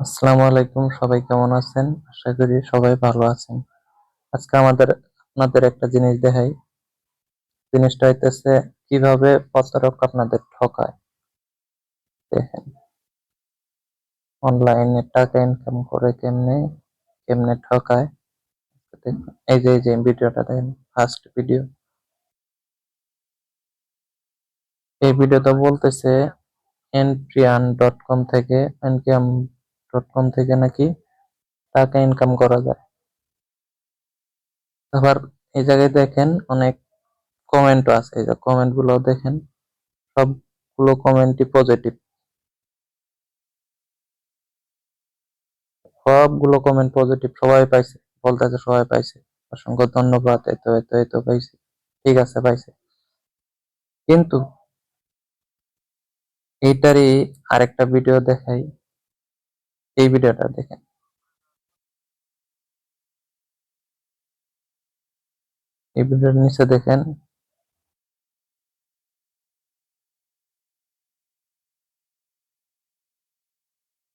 আসসালামু আলাইকুম, সবাই কেমন আছেন? আশা করি সবাই ভালো আছেন। আজকে আমাদের, আপনাদের একটা জিনিস দেখাই। জিনিসটা হইতেছে, কীভাবে প্রতারক আপনাদের ঠকায়। দেখেন। অনলাইনে টাকা ইনকাম করে কেমনে কেমনে ঠকায়। এই যে এই যে, ভিডিওটা দেখেন ফার্স্ট ভিডিও এই ভিডিওটা বলতেছে এনপ্রিয়ান ডট কম থেকে এনকিয়াম ডট কম থেকে নাকি টাকা ইনকাম করা যায়। আবার এই জায়গায় দেখেন অনেক কমেন্টও আছে কমেন্টগুলো দেখেন, সবগুলো কমেন্টই পজিটিভ সবগুলো কমেন্ট পজিটিভ সবাই পাইছে, বলতেছে সবাই পাইছে। অসংখ্য ধন্যবাদ, এত এত, এতো পাইছে। ঠিক আছে, পাইছে। কিন্তু এইটারই আরেকটা ভিডিও দেখাই। এই ভিডিওটা দেখেন। এই ভিডিওর নিচে দেখেন।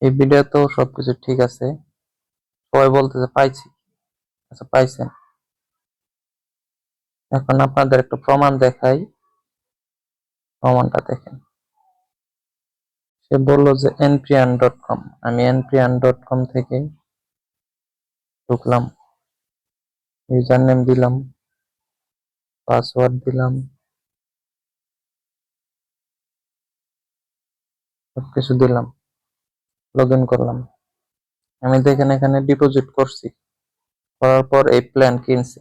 এই ভিডিও তো সবকিছু ঠিক আছে। সবাই বলতেছে পাইছি। আচ্ছা পাইছেন। এখন আপনাদের একটা প্রমাণ দেখাই। প্রমাণটা দেখেন। সে বলল যে এনপ্রিয়ান ডট কম আমি এনপ্রিয়ান ডট কম থেকে ঢুকলাম। ইউজার নেম দিলাম, পাসওয়ার্ড দিলাম। সবকিছু দিলাম লগ ইন করলাম। আমি দেখেন এখানে ডিপোজিট করছি। করার পর এই প্ল্যান কিনছি।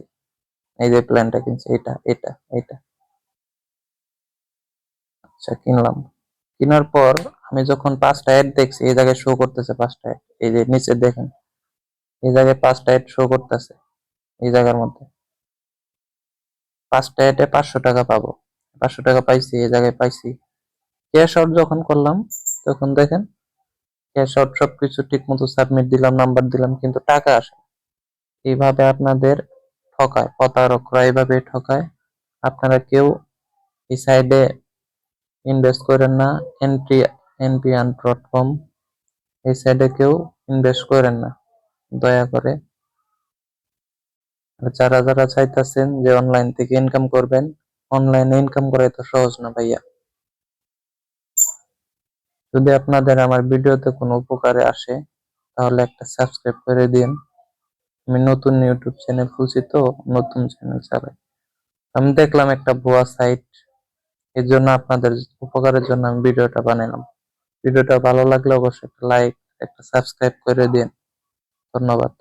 এই যে প্ল্যানটা কিনছি, এটা এটা এটা। আচ্ছা কিনলাম। কেনার পর আমি যখন পাঁচটা অ্যাড দেখছি, এই জায়গায় শো করতেছে পাঁচটা অ্যাড এই যে নিচে দেখেন, এই জায়গায় পাঁচটা অ্যাড শো করতেছে, এই জায়গার মধ্যে। পাঁচটা অ্যাডে পাঁচশো টাকা পাবো। পাঁচশো টাকা পাইছি, এই জায়গায় পাইছি। ক্যাশ আউট যখন করলাম, তখন দেখেন ক্যাশ আউট সবকিছু ঠিক মতো সাবমিট দিলাম নাম্বার দিলাম, কিন্তু টাকা আসে এইভাবে আপনাদের ঠকায়, প্রতারকরা এইভাবে ঠকায়। আপনারা কেউ এই সাইডে ইনভেস্ট করেন না এনপি এনপিআন ডট কম এই সাইডে কেউ ইনভেস্ট করেন না, দয়া করে। যারা যারা চাইতেছেন যে অনলাইন থেকে ইনকাম করবেন অনলাইনে ইনকাম করা এত সহজ না ভাইয়া। যদি আপনাদের আমার ভিডিওতে কোনো উপকারে আসে, তাহলে একটা সাবস্ক্রাইব করে দিন। আমি নতুন ইউটিউব চ্যানেল খুলছি তো, নতুন চ্যানেল চালাই। আমি দেখলাম একটা ভুয়া সাইট এর জন্য আপনাদের উপকারের জন্য আমি ভিডিওটা বানালাম ভিডিওটা ভালো লাগলে অবশ্যই একটা লাইক একটা সাবস্ক্রাইব করে দিন। ধন্যবাদ।